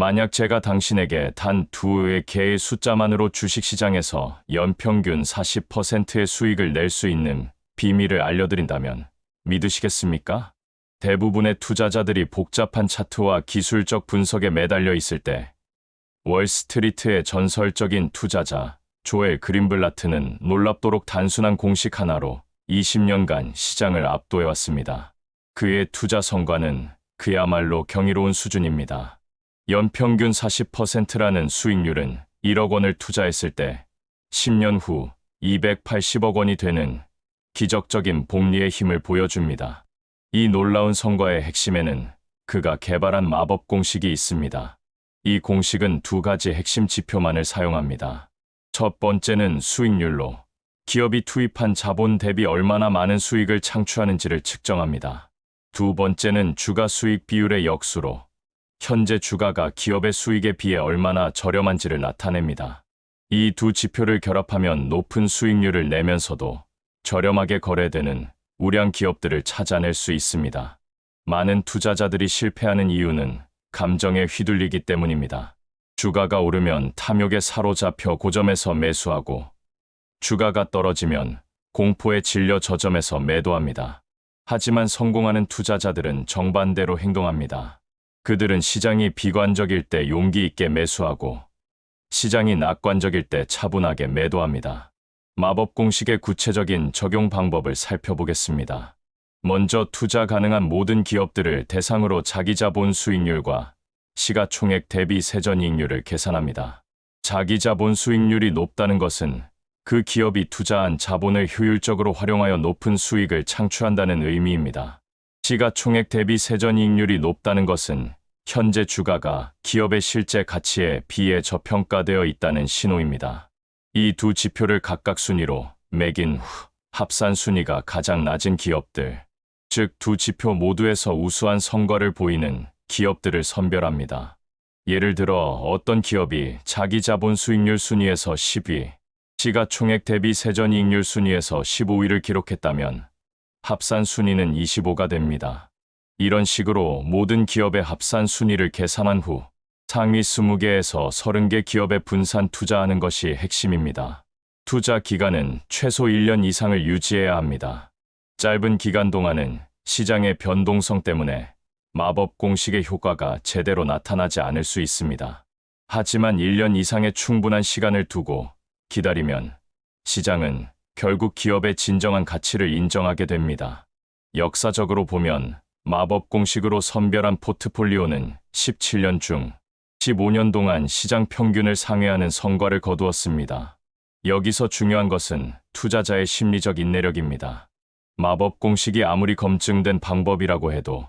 만약 제가 당신에게 단두 개의 숫자만으로 주식시장에서 연평균 40%의 수익을 낼 수 있는 비밀을 알려드린다면 믿으시겠습니까? 대부분의 투자자들이 복잡한 차트와 기술적 분석에 매달려 있을 때 월스트리트의 전설적인 투자자 조엘 그린블라트는 놀랍도록 단순한 공식 하나로 20년간 시장을 압도해왔습니다. 그의 투자 성과는 그야말로 경이로운 수준입니다. 연평균 40%라는 수익률은 1억 원을 투자했을 때 10년 후 280억 원이 되는 기적적인 복리의 힘을 보여줍니다. 이 놀라운 성과의 핵심에는 그가 개발한 마법 공식이 있습니다. 이 공식은 두 가지 핵심 지표만을 사용합니다. 첫 번째는 수익률로 기업이 투입한 자본 대비 얼마나 많은 수익을 창출하는지를 측정합니다. 두 번째는 주가 수익 비율의 역수로 현재 주가가 기업의 수익에 비해 얼마나 저렴한지를 나타냅니다. 이 두 지표를 결합하면 높은 수익률을 내면서도 저렴하게 거래되는 우량 기업들을 찾아낼 수 있습니다. 많은 투자자들이 실패하는 이유는 감정에 휘둘리기 때문입니다. 주가가 오르면 탐욕에 사로잡혀 고점에서 매수하고 주가가 떨어지면 공포에 질려 저점에서 매도합니다. 하지만 성공하는 투자자들은 정반대로 행동합니다. 그들은 시장이 비관적일 때 용기 있게 매수하고 시장이 낙관적일 때 차분하게 매도합니다. 마법 공식의 구체적인 적용 방법을 살펴보겠습니다. 먼저 투자 가능한 모든 기업들을 대상으로 자기 자본 수익률과 시가총액 대비 세전이익률을 계산합니다. 자기 자본 수익률이 높다는 것은 그 기업이 투자한 자본을 효율적으로 활용하여 높은 수익을 창출한다는 의미입니다. 시가총액 대비 세전이익률이 높다는 것은 현재 주가가 기업의 실제 가치에 비해 저평가되어 있다는 신호입니다. 이 두 지표를 각각 순위로 매긴 후 합산 순위가 가장 낮은 기업들, 즉 두 지표 모두에서 우수한 성과를 보이는 기업들을 선별합니다. 예를 들어 어떤 기업이 자기 자본 수익률 순위에서 10위, 시가 총액 대비 세전 이익률 순위에서 15위를 기록했다면 합산 순위는 25가 됩니다. 이런 식으로 모든 기업의 합산 순위를 계산한 후 상위 20개에서 30개 기업에 분산 투자하는 것이 핵심입니다. 투자 기간은 최소 1년 이상을 유지해야 합니다. 짧은 기간 동안은 시장의 변동성 때문에 마법 공식의 효과가 제대로 나타나지 않을 수 있습니다. 하지만 1년 이상의 충분한 시간을 두고 기다리면 시장은 결국 기업의 진정한 가치를 인정하게 됩니다. 역사적으로 보면 마법 공식으로 선별한 포트폴리오는 17년 중 15년 동안 시장 평균을 상회하는 성과를 거두었습니다. 여기서 중요한 것은 투자자의 심리적 인내력입니다. 마법 공식이 아무리 검증된 방법이라고 해도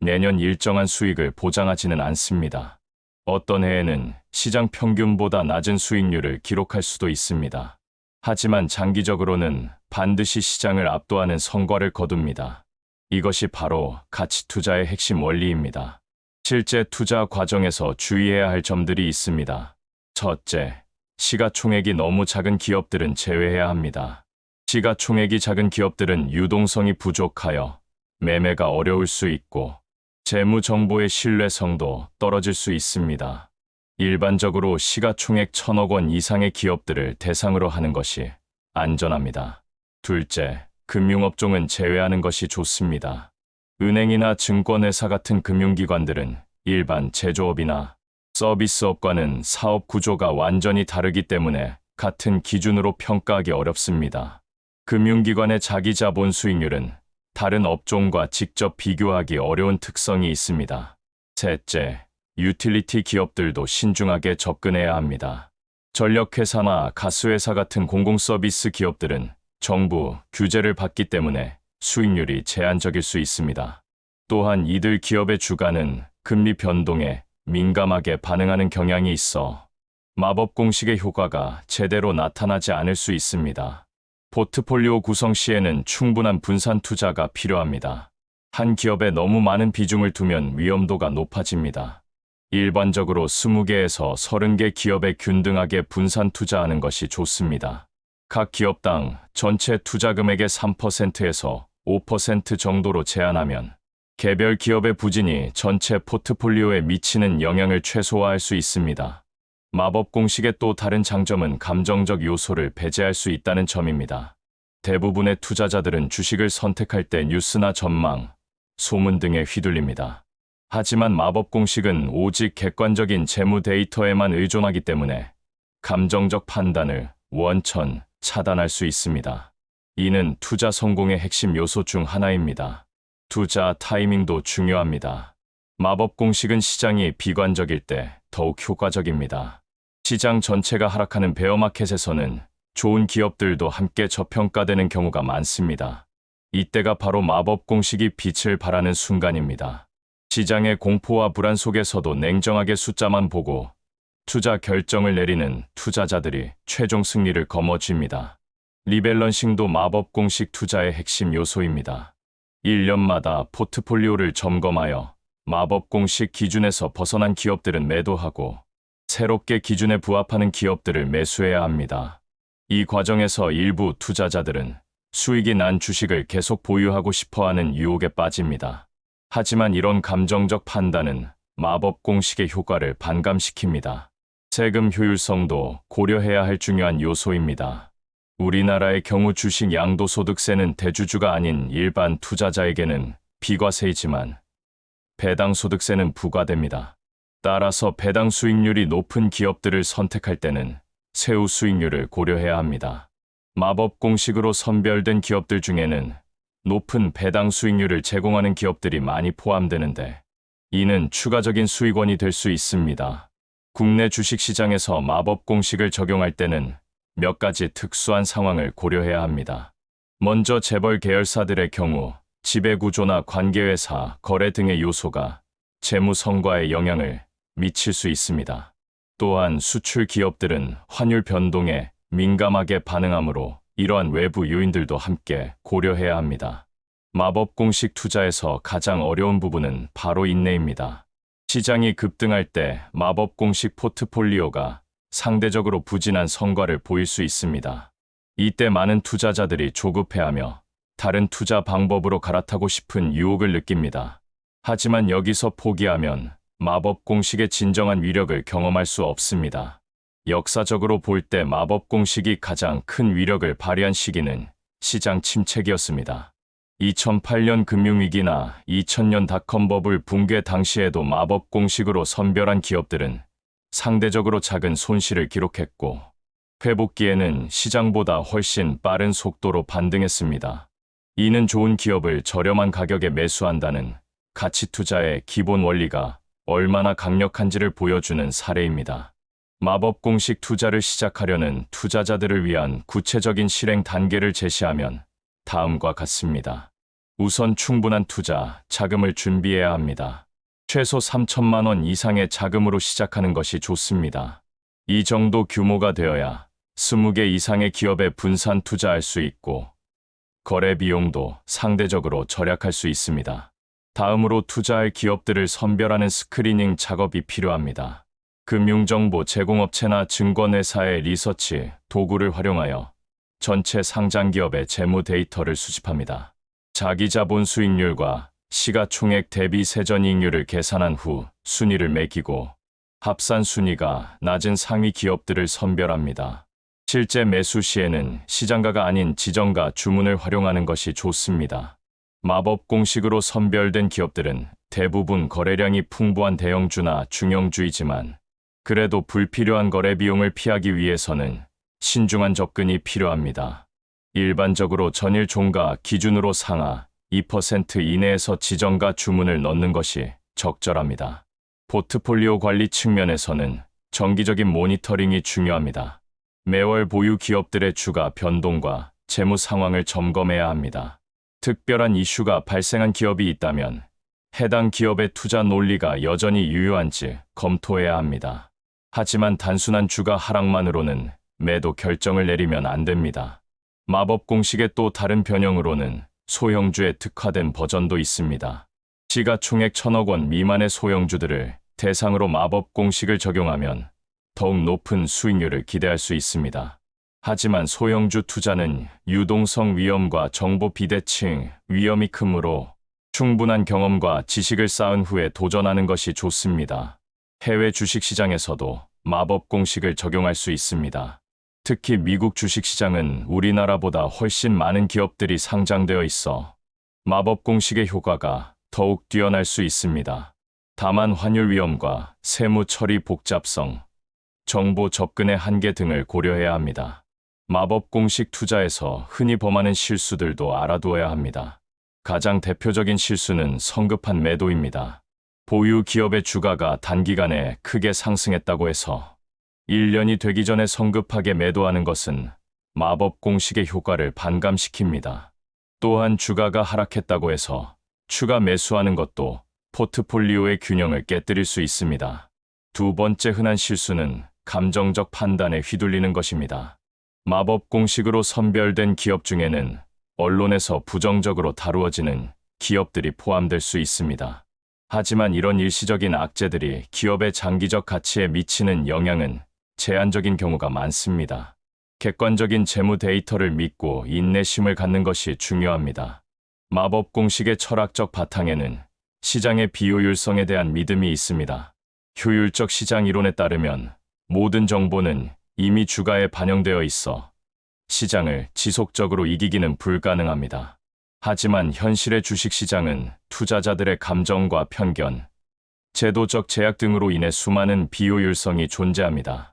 내년 일정한 수익을 보장하지는 않습니다. 어떤 해에는 시장 평균보다 낮은 수익률을 기록할 수도 있습니다. 하지만 장기적으로는 반드시 시장을 압도하는 성과를 거둡니다. 이것이 바로 가치 투자의 핵심 원리입니다. 실제 투자 과정에서 주의해야 할 점들이 있습니다. 첫째, 시가총액이 너무 작은 기업들은 제외해야 합니다. 시가총액이 작은 기업들은 유동성이 부족하여 매매가 어려울 수 있고 재무 정보의 신뢰성도 떨어질 수 있습니다. 일반적으로 시가총액 천억 원 이상의 기업들을 대상으로 하는 것이 안전합니다. 둘째, 금융업종은 제외하는 것이 좋습니다. 은행이나 증권회사 같은 금융기관들은 일반 제조업이나 서비스업과는 사업 구조가 완전히 다르기 때문에 같은 기준으로 평가하기 어렵습니다. 금융기관의 자기 자본 수익률은 다른 업종과 직접 비교하기 어려운 특성이 있습니다. 셋째, 유틸리티 기업들도 신중하게 접근해야 합니다. 전력회사나 가스회사 같은 공공서비스 기업들은 정부 규제를 받기 때문에 수익률이 제한적일 수 있습니다. 또한 이들 기업의 주가는 금리 변동에 민감하게 반응하는 경향이 있어 마법 공식의 효과가 제대로 나타나지 않을 수 있습니다. 포트폴리오 구성 시에는 충분한 분산 투자가 필요합니다. 한 기업에 너무 많은 비중을 두면 위험도가 높아집니다. 일반적으로 20개에서 30개 기업에 균등하게 분산 투자하는 것이 좋습니다. 각 기업당 전체 투자 금액의 3%에서 5% 정도로 제한하면 개별 기업의 부진이 전체 포트폴리오에 미치는 영향을 최소화할 수 있습니다. 마법 공식의 또 다른 장점은 감정적 요소를 배제할 수 있다는 점입니다. 대부분의 투자자들은 주식을 선택할 때 뉴스나 전망, 소문 등에 휘둘립니다. 하지만 마법 공식은 오직 객관적인 재무 데이터에만 의존하기 때문에 감정적 판단을 원천 차단할 수 있습니다. 이는 투자 성공의 핵심 요소 중 하나입니다. 투자 타이밍도 중요합니다. 마법 공식은 시장이 비관적일 때 더욱 효과적입니다. 시장 전체가 하락하는 베어마켓에서는 좋은 기업들도 함께 저평가되는 경우가 많습니다. 이때가 바로 마법 공식이 빛을 발하는 순간입니다. 시장의 공포와 불안 속에서도 냉정하게 숫자만 보고 투자 결정을 내리는 투자자들이 최종 승리를 거머쥡니다. 리밸런싱도 마법 공식 투자의 핵심 요소입니다. 1년마다 포트폴리오를 점검하여 마법 공식 기준에서 벗어난 기업들은 매도하고 새롭게 기준에 부합하는 기업들을 매수해야 합니다. 이 과정에서 일부 투자자들은 수익이 난 주식을 계속 보유하고 싶어 하는 유혹에 빠집니다. 하지만 이런 감정적 판단은 마법 공식의 효과를 반감시킵니다. 세금 효율성도 고려해야 할 중요한 요소입니다. 우리나라의 경우 주식 양도소득세는 대주주가 아닌 일반 투자자에게는 비과세이지만 배당 소득세는 부과됩니다. 따라서 배당 수익률이 높은 기업들을 선택할 때는 세후 수익률을 고려해야 합니다. 마법 공식으로 선별된 기업들 중에는 높은 배당 수익률을 제공하는 기업들이 많이 포함되는데 이는 추가적인 수익원이 될 수 있습니다. 국내 주식시장에서 마법 공식을 적용할 때는 몇 가지 특수한 상황을 고려해야 합니다. 먼저 재벌 계열사들의 경우 지배구조나 관계회사, 거래 등의 요소가 재무 성과에 영향을 미칠 수 있습니다. 또한 수출 기업들은 환율 변동에 민감하게 반응하므로 이러한 외부 요인들도 함께 고려해야 합니다. 마법 공식 투자에서 가장 어려운 부분은 바로 인내입니다. 시장이 급등할 때 마법 공식 포트폴리오가 상대적으로 부진한 성과를 보일 수 있습니다. 이때 많은 투자자들이 조급해하며 다른 투자 방법으로 갈아타고 싶은 유혹을 느낍니다. 하지만 여기서 포기하면 마법 공식의 진정한 위력을 경험할 수 없습니다. 역사적으로 볼 때 마법 공식이 가장 큰 위력을 발휘한 시기는 시장 침체기였습니다. 2008년 금융위기나 2000년 닷컴 버블 붕괴 당시에도 마법 공식으로 선별한 기업들은 상대적으로 작은 손실을 기록했고 회복기에는 시장보다 훨씬 빠른 속도로 반등했습니다. 이는 좋은 기업을 저렴한 가격에 매수한다는 가치 투자의 기본 원리가 얼마나 강력한지를 보여주는 사례입니다. 마법 공식 투자를 시작하려는 투자자들을 위한 구체적인 실행 단계를 제시하면 다음과 같습니다. 우선 충분한 투자, 자금을 준비해야 합니다. 최소 3천만 원 이상의 자금으로 시작하는 것이 좋습니다. 이 정도 규모가 되어야 20개 이상의 기업에 분산 투자할 수 있고 거래 비용도 상대적으로 절약할 수 있습니다. 다음으로 투자할 기업들을 선별하는 스크리닝 작업이 필요합니다. 금융정보 제공업체나 증권회사의 리서치 도구를 활용하여 전체 상장 기업의 재무 데이터를 수집합니다. 자기 자본 수익률과 시가총액 대비 세전이익률을 계산한 후 순위를 매기고 합산 순위가 낮은 상위 기업들을 선별합니다. 실제 매수 시에는 시장가가 아닌 지정가 주문을 활용하는 것이 좋습니다. 마법 공식으로 선별된 기업들은 대부분 거래량이 풍부한 대형주나 중형주이지만 그래도 불필요한 거래 비용을 피하기 위해서는 신중한 접근이 필요합니다. 일반적으로 전일 종가 기준으로 상하 2% 이내에서 지정가 주문을 넣는 것이 적절합니다. 포트폴리오 관리 측면에서는 정기적인 모니터링이 중요합니다. 매월 보유 기업들의 주가 변동과 재무 상황을 점검해야 합니다. 특별한 이슈가 발생한 기업이 있다면 해당 기업의 투자 논리가 여전히 유효한지 검토해야 합니다. 하지만 단순한 주가 하락만으로는 매도 결정을 내리면 안 됩니다. 마법 공식의 또 다른 변형으로는 소형주에 특화된 버전도 있습니다. 시가 총액 천억 원 미만의 소형주들을 대상으로 마법 공식을 적용하면 더욱 높은 수익률을 기대할 수 있습니다. 하지만 소형주 투자는 유동성 위험과 정보 비대칭 위험이 크므로 충분한 경험과 지식을 쌓은 후에 도전하는 것이 좋습니다. 해외 주식시장에서도 마법 공식을 적용할 수 있습니다. 특히 미국 주식시장은 우리나라보다 훨씬 많은 기업들이 상장되어 있어 마법 공식의 효과가 더욱 뛰어날 수 있습니다. 다만 환율 위험과 세무 처리 복잡성, 정보 접근의 한계 등을 고려해야 합니다. 마법 공식 투자에서 흔히 범하는 실수들도 알아두어야 합니다. 가장 대표적인 실수는 성급한 매도입니다. 보유 기업의 주가가 단기간에 크게 상승했다고 해서 1년이 되기 전에 성급하게 매도하는 것은 마법 공식의 효과를 반감시킵니다. 또한 주가가 하락했다고 해서 추가 매수하는 것도 포트폴리오의 균형을 깨뜨릴 수 있습니다. 두 번째 흔한 실수는 감정적 판단에 휘둘리는 것입니다. 마법 공식으로 선별된 기업 중에는 언론에서 부정적으로 다루어지는 기업들이 포함될 수 있습니다. 하지만 이런 일시적인 악재들이 기업의 장기적 가치에 미치는 영향은 제한적인 경우가 많습니다. 객관적인 재무 데이터를 믿고 인내심을 갖는 것이 중요합니다. 마법 공식의 철학적 바탕에는 시장의 비효율성에 대한 믿음이 있습니다. 효율적 시장 이론에 따르면 모든 정보는 이미 주가에 반영되어 있어 시장을 지속적으로 이기기는 불가능합니다. 하지만 현실의 주식시장은 투자자들의 감정과 편견, 제도적 제약 등으로 인해 수많은 비효율성이 존재합니다.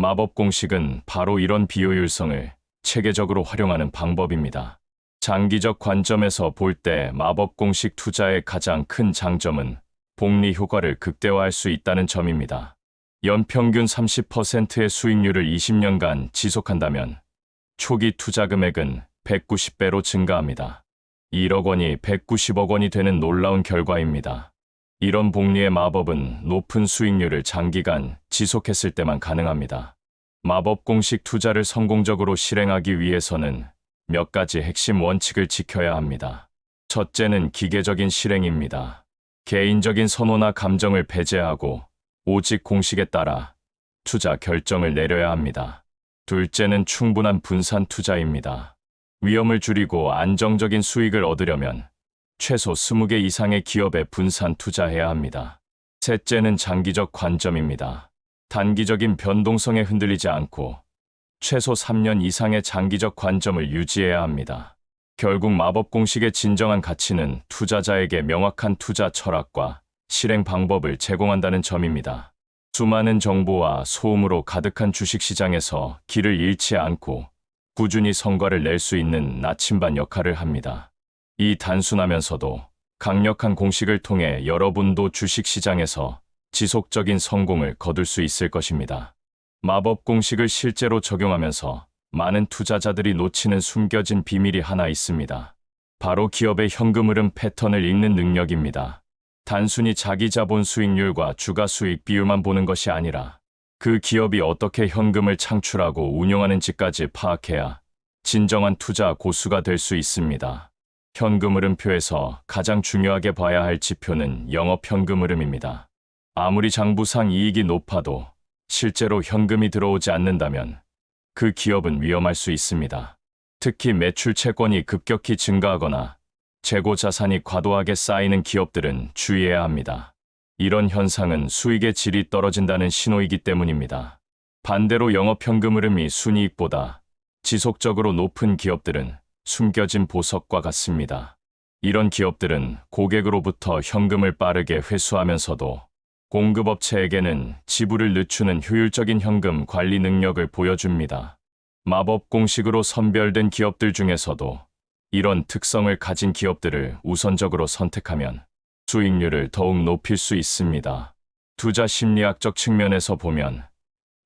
마법 공식은 바로 이런 비효율성을 체계적으로 활용하는 방법입니다. 장기적 관점에서 볼 때 마법 공식 투자의 가장 큰 장점은 복리 효과를 극대화할 수 있다는 점입니다. 연평균 30%의 수익률을 20년간 지속한다면 초기 투자 금액은 190배로 증가합니다. 1억 원이 190억 원이 되는 놀라운 결과입니다. 이런 복리의 마법은 높은 수익률을 장기간 지속했을 때만 가능합니다. 마법 공식 투자를 성공적으로 실행하기 위해서는 몇 가지 핵심 원칙을 지켜야 합니다. 첫째는 기계적인 실행입니다. 개인적인 선호나 감정을 배제하고 오직 공식에 따라 투자 결정을 내려야 합니다. 둘째는 충분한 분산 투자입니다. 위험을 줄이고 안정적인 수익을 얻으려면 최소 20개 이상의 기업에 분산 투자해야 합니다. 셋째는 장기적 관점입니다. 단기적인 변동성에 흔들리지 않고 최소 3년 이상의 장기적 관점을 유지해야 합니다. 결국 마법 공식의 진정한 가치는 투자자에게 명확한 투자 철학과 실행 방법을 제공한다는 점입니다. 수많은 정보와 소음으로 가득한 주식시장에서 길을 잃지 않고 꾸준히 성과를 낼 수 있는 나침반 역할을 합니다. 이 단순하면서도 강력한 공식을 통해 여러분도 주식시장에서 지속적인 성공을 거둘 수 있을 것입니다. 마법 공식을 실제로 적용하면서 많은 투자자들이 놓치는 숨겨진 비밀이 하나 있습니다. 바로 기업의 현금 흐름 패턴을 읽는 능력입니다. 단순히 자기 자본 수익률과 주가 수익 비율만 보는 것이 아니라 그 기업이 어떻게 현금을 창출하고 운영하는지까지 파악해야 진정한 투자 고수가 될 수 있습니다. 현금 흐름표에서 가장 중요하게 봐야 할 지표는 영업 현금 흐름입니다. 아무리 장부상 이익이 높아도 실제로 현금이 들어오지 않는다면 그 기업은 위험할 수 있습니다. 특히 매출 채권이 급격히 증가하거나 재고 자산이 과도하게 쌓이는 기업들은 주의해야 합니다. 이런 현상은 수익의 질이 떨어진다는 신호이기 때문입니다. 반대로 영업 현금 흐름이 순이익보다 지속적으로 높은 기업들은 숨겨진 보석과 같습니다. 이런 기업들은 고객으로부터 현금을 빠르게 회수하면서도 공급업체에게는 지불을 늦추는 효율적인 현금 관리 능력을 보여줍니다. 마법 공식으로 선별된 기업들 중에서도 이런 특성을 가진 기업들을 우선적으로 선택하면 수익률을 더욱 높일 수 있습니다. 투자 심리학적 측면에서 보면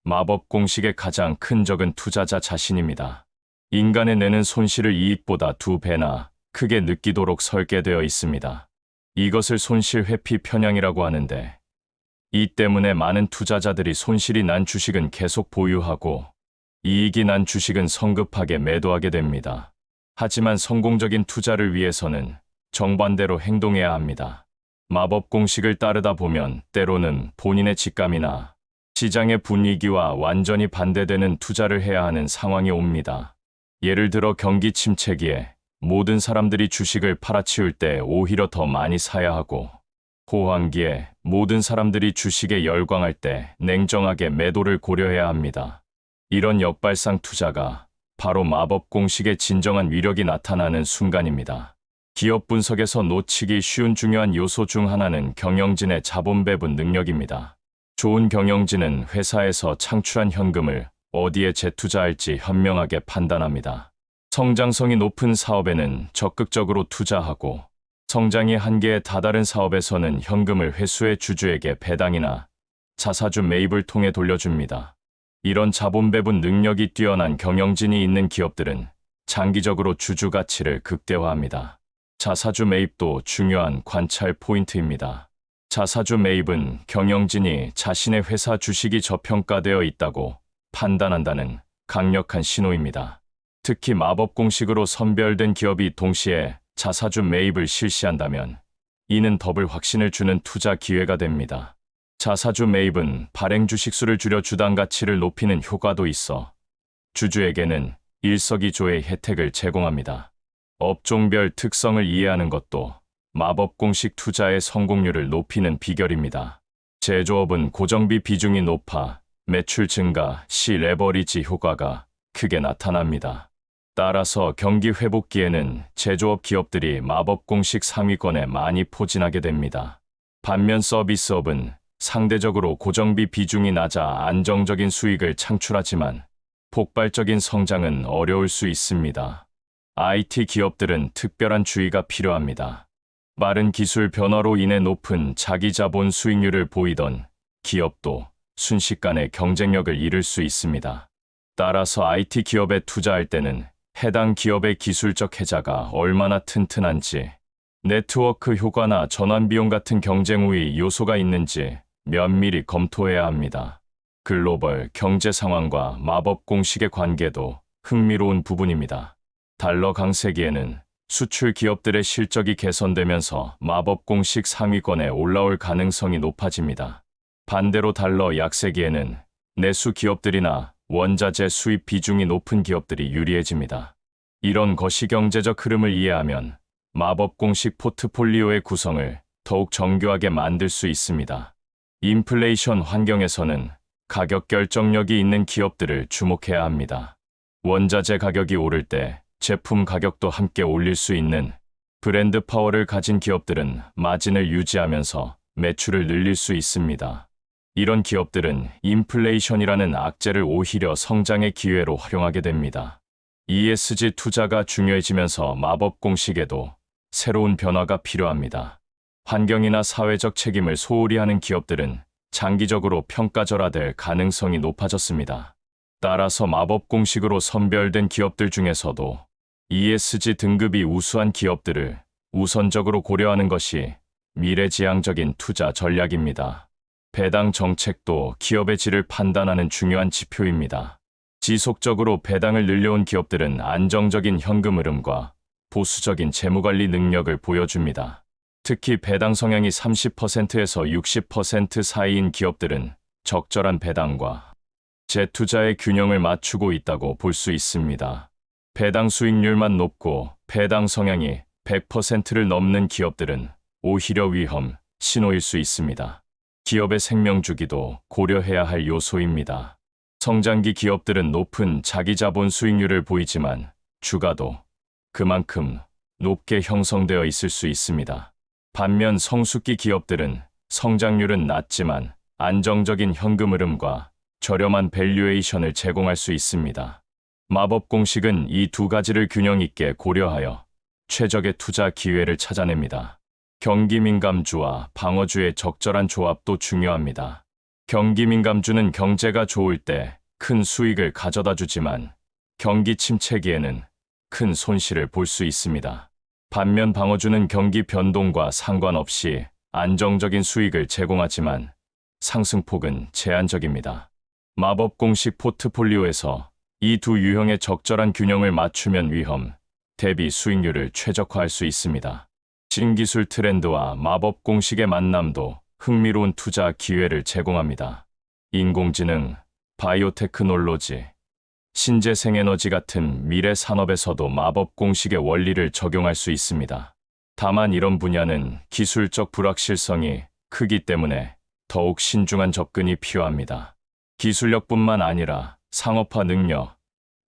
마법 공식의 가장 큰 적은 투자자 자신입니다. 인간의 내는 손실을 이익보다 두 배나 크게 느끼도록 설계되어 있습니다. 이것을 손실 회피 편향이라고 하는데 이 때문에 많은 투자자들이 손실이 난 주식은 계속 보유하고 이익이 난 주식은 성급하게 매도하게 됩니다. 하지만 성공적인 투자를 위해서는 정반대로 행동해야 합니다. 마법 공식을 따르다 보면 때로는 본인의 직감이나 시장의 분위기와 완전히 반대되는 투자를 해야 하는 상황이 옵니다. 예를 들어 경기 침체기에 모든 사람들이 주식을 팔아치울 때 오히려 더 많이 사야 하고 호황기에 모든 사람들이 주식에 열광할 때 냉정하게 매도를 고려해야 합니다. 이런 역발상 투자가 바로 마법 공식의 진정한 위력이 나타나는 순간입니다. 기업 분석에서 놓치기 쉬운 중요한 요소 중 하나는 경영진의 자본 배분 능력입니다. 좋은 경영진은 회사에서 창출한 현금을 어디에 재투자할지 현명하게 판단합니다. 성장성이 높은 사업에는 적극적으로 투자하고 성장이 한계에 다다른 사업에서는 현금을 회수해 주주에게 배당이나 자사주 매입을 통해 돌려줍니다. 이런 자본 배분 능력이 뛰어난 경영진이 있는 기업들은 장기적으로 주주 가치를 극대화합니다. 자사주 매입도 중요한 관찰 포인트입니다. 자사주 매입은 경영진이 자신의 회사 주식이 저평가되어 있다고 판단한다는 강력한 신호입니다. 특히 마법 공식으로 선별된 기업이 동시에 자사주 매입을 실시한다면 이는 더블 확신을 주는 투자 기회가 됩니다. 자사주 매입은 발행 주식수를 줄여 주당 가치를 높이는 효과도 있어 주주에게는 일석이조의 혜택을 제공합니다. 업종별 특성을 이해하는 것도 마법 공식 투자의 성공률을 높이는 비결입니다. 제조업은 고정비 비중이 높아 매출 증가 시 레버리지 효과가 크게 나타납니다. 따라서 경기 회복기에는 제조업 기업들이 마법 공식 상위권에 많이 포진하게 됩니다. 반면 서비스업은 상대적으로 고정비 비중이 낮아 안정적인 수익을 창출하지만 폭발적인 성장은 어려울 수 있습니다. IT 기업들은 특별한 주의가 필요합니다. 빠른 기술 변화로 인해 높은 자기 자본 수익률을 보이던 기업도 순식간에 경쟁력을 잃을 수 있습니다. 따라서 IT 기업에 투자할 때는 해당 기업의 기술적 해자가 얼마나 튼튼한지, 네트워크 효과나 전환 비용 같은 경쟁 우위 요소가 있는지 면밀히 검토해야 합니다. 글로벌 경제 상황과 마법 공식의 관계도 흥미로운 부분입니다. 달러 강세기에는 수출 기업들의 실적이 개선되면서 마법 공식 상위권에 올라올 가능성이 높아집니다. 반대로 달러 약세기에는 내수 기업들이나 원자재 수입 비중이 높은 기업들이 유리해집니다. 이런 거시경제적 흐름을 이해하면 마법 공식 포트폴리오의 구성을 더욱 정교하게 만들 수 있습니다. 인플레이션 환경에서는 가격 결정력이 있는 기업들을 주목해야 합니다. 원자재 가격이 오를 때 제품 가격도 함께 올릴 수 있는 브랜드 파워를 가진 기업들은 마진을 유지하면서 매출을 늘릴 수 있습니다. 이런 기업들은 인플레이션이라는 악재를 오히려 성장의 기회로 활용하게 됩니다. ESG 투자가 중요해지면서 마법 공식에도 새로운 변화가 필요합니다. 환경이나 사회적 책임을 소홀히 하는 기업들은 장기적으로 평가절하될 가능성이 높아졌습니다. 따라서 마법 공식으로 선별된 기업들 중에서도 ESG 등급이 우수한 기업들을 우선적으로 고려하는 것이 미래지향적인 투자 전략입니다. 배당 정책도 기업의 질을 판단하는 중요한 지표입니다. 지속적으로 배당을 늘려온 기업들은 안정적인 현금 흐름과 보수적인 재무관리 능력을 보여줍니다. 특히 배당 성향이 30%에서 60% 사이인 기업들은 적절한 배당과 재투자의 균형을 맞추고 있다고 볼 수 있습니다. 배당 수익률만 높고 배당 성향이 100%를 넘는 기업들은 오히려 위험, 신호일 수 있습니다. 기업의 생명 주기도 고려해야 할 요소입니다. 성장기 기업들은 높은 자기 자본 수익률을 보이지만 주가도 그만큼 높게 형성되어 있을 수 있습니다. 반면 성숙기 기업들은 성장률은 낮지만 안정적인 현금 흐름과 저렴한 밸류에이션을 제공할 수 있습니다. 마법 공식은 이 두 가지를 균형 있게 고려하여 최적의 투자 기회를 찾아냅니다. 경기 민감주와 방어주의 적절한 조합도 중요합니다. 경기 민감주는 경제가 좋을 때 큰 수익을 가져다 주지만 경기 침체기에는 큰 손실을 볼 수 있습니다. 반면 방어주는 경기 변동과 상관없이 안정적인 수익을 제공하지만 상승폭은 제한적입니다. 마법 공식 포트폴리오에서 이 두 유형의 적절한 균형을 맞추면 위험, 대비 수익률을 최적화할 수 있습니다. 신기술 트렌드와 마법 공식의 만남도 흥미로운 투자 기회를 제공합니다. 인공지능, 바이오테크놀로지, 신재생 에너지 같은 미래 산업에서도 마법 공식의 원리를 적용할 수 있습니다. 다만 이런 분야는 기술적 불확실성이 크기 때문에 더욱 신중한 접근이 필요합니다. 기술력뿐만 아니라 상업화 능력,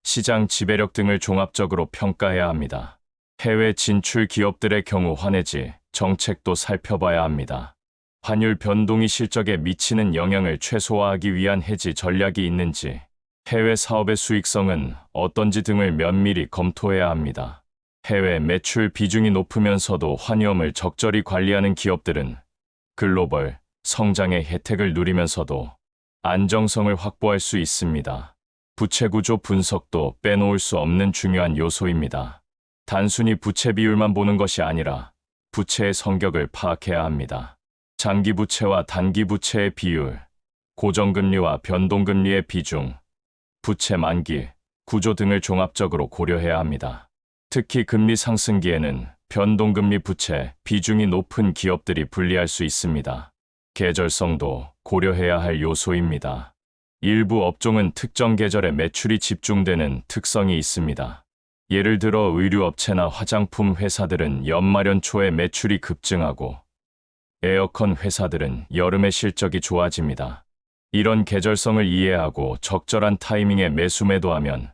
시장 지배력 등을 종합적으로 평가해야 합니다. 해외 진출 기업들의 경우 환해지 정책도 살펴봐야 합니다. 환율 변동이 실적에 미치는 영향을 최소화하기 위한 해지 전략이 있는지, 해외 사업의 수익성은 어떤지 등을 면밀히 검토해야 합니다. 해외 매출 비중이 높으면서도 환위험을 적절히 관리하는 기업들은 글로벌 성장의 혜택을 누리면서도 안정성을 확보할 수 있습니다. 부채 구조 분석도 빼놓을 수 없는 중요한 요소입니다. 단순히 부채 비율만 보는 것이 아니라 부채의 성격을 파악해야 합니다. 장기 부채와 단기 부채의 비율, 고정금리와 변동금리의 비중, 부채 만기, 구조 등을 종합적으로 고려해야 합니다. 특히 금리 상승기에는 변동금리 부채 비중이 높은 기업들이 불리할 수 있습니다. 계절성도 고려해야 할 요소입니다. 일부 업종은 특정 계절에 매출이 집중되는 특성이 있습니다. 예를 들어 의류업체나 화장품 회사들은 연말연 초에 매출이 급증하고 에어컨 회사들은 여름에 실적이 좋아집니다. 이런 계절성을 이해하고 적절한 타이밍에 매수 매도하면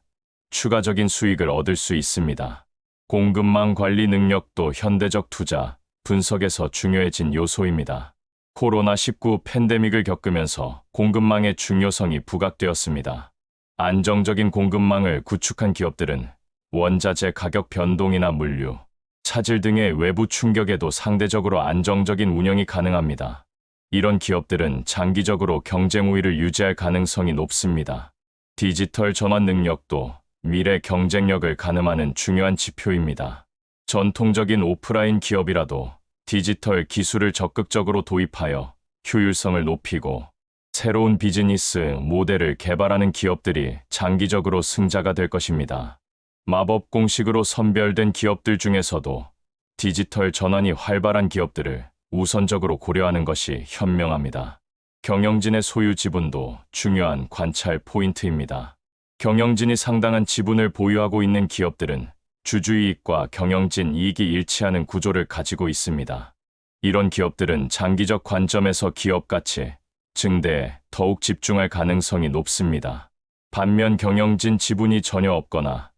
추가적인 수익을 얻을 수 있습니다. 공급망 관리 능력도 현대적 투자, 분석에서 중요해진 요소입니다. 코로나19 팬데믹을 겪으면서 공급망의 중요성이 부각되었습니다. 안정적인 공급망을 구축한 기업들은 원자재 가격 변동이나 물류, 차질 등의 외부 충격에도 상대적으로 안정적인 운영이 가능합니다. 이런 기업들은 장기적으로 경쟁 우위를 유지할 가능성이 높습니다. 디지털 전환 능력도 미래 경쟁력을 가늠하는 중요한 지표입니다. 전통적인 오프라인 기업이라도 디지털 기술을 적극적으로 도입하여 효율성을 높이고 새로운 비즈니스 모델을 개발하는 기업들이 장기적으로 승자가 될 것입니다. 마법 공식으로 선별된 기업들 중에서도 디지털 전환이 활발한 기업들을 우선적으로 고려하는 것이 현명합니다. 경영진의 소유 지분도 중요한 관찰 포인트입니다. 경영진이 상당한 지분을 보유하고 있는 기업들은 주주이익과 경영진 이익이 일치하는 구조를 가지고 있습니다. 이런 기업들은 장기적 관점에서 기업 가치, 증대에 더욱 집중할 가능성이 높습니다. 반면 경영진 지분이 전혀 없거나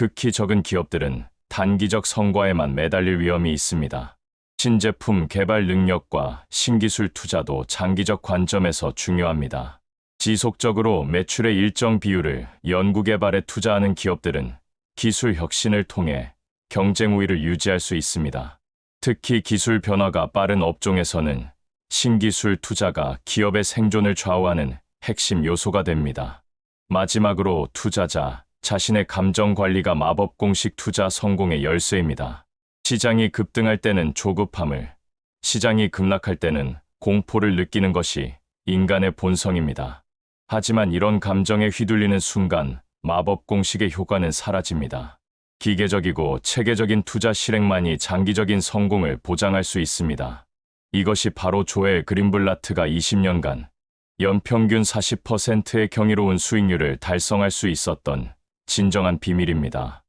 극히 적은 기업들은 단기적 성과에만 매달릴 위험이 있습니다. 신제품 개발 능력과 신기술 투자도 장기적 관점에서 중요합니다. 지속적으로 매출의 일정 비율을 연구개발에 투자하는 기업들은 기술 혁신을 통해 경쟁 우위를 유지할 수 있습니다. 특히 기술 변화가 빠른 업종에서는 신기술 투자가 기업의 생존을 좌우하는 핵심 요소가 됩니다. 마지막으로 투자자 자신의 감정 관리가 마법 공식 투자 성공의 열쇠입니다. 시장이 급등할 때는 조급함을, 시장이 급락할 때는 공포를 느끼는 것이 인간의 본성입니다. 하지만 이런 감정에 휘둘리는 순간 마법 공식의 효과는 사라집니다. 기계적이고 체계적인 투자 실행만이 장기적인 성공을 보장할 수 있습니다. 이것이 바로 조엘 그린블라트가 20년간 연평균 40%의 경이로운 수익률을 달성할 수 있었던 진정한 비밀입니다.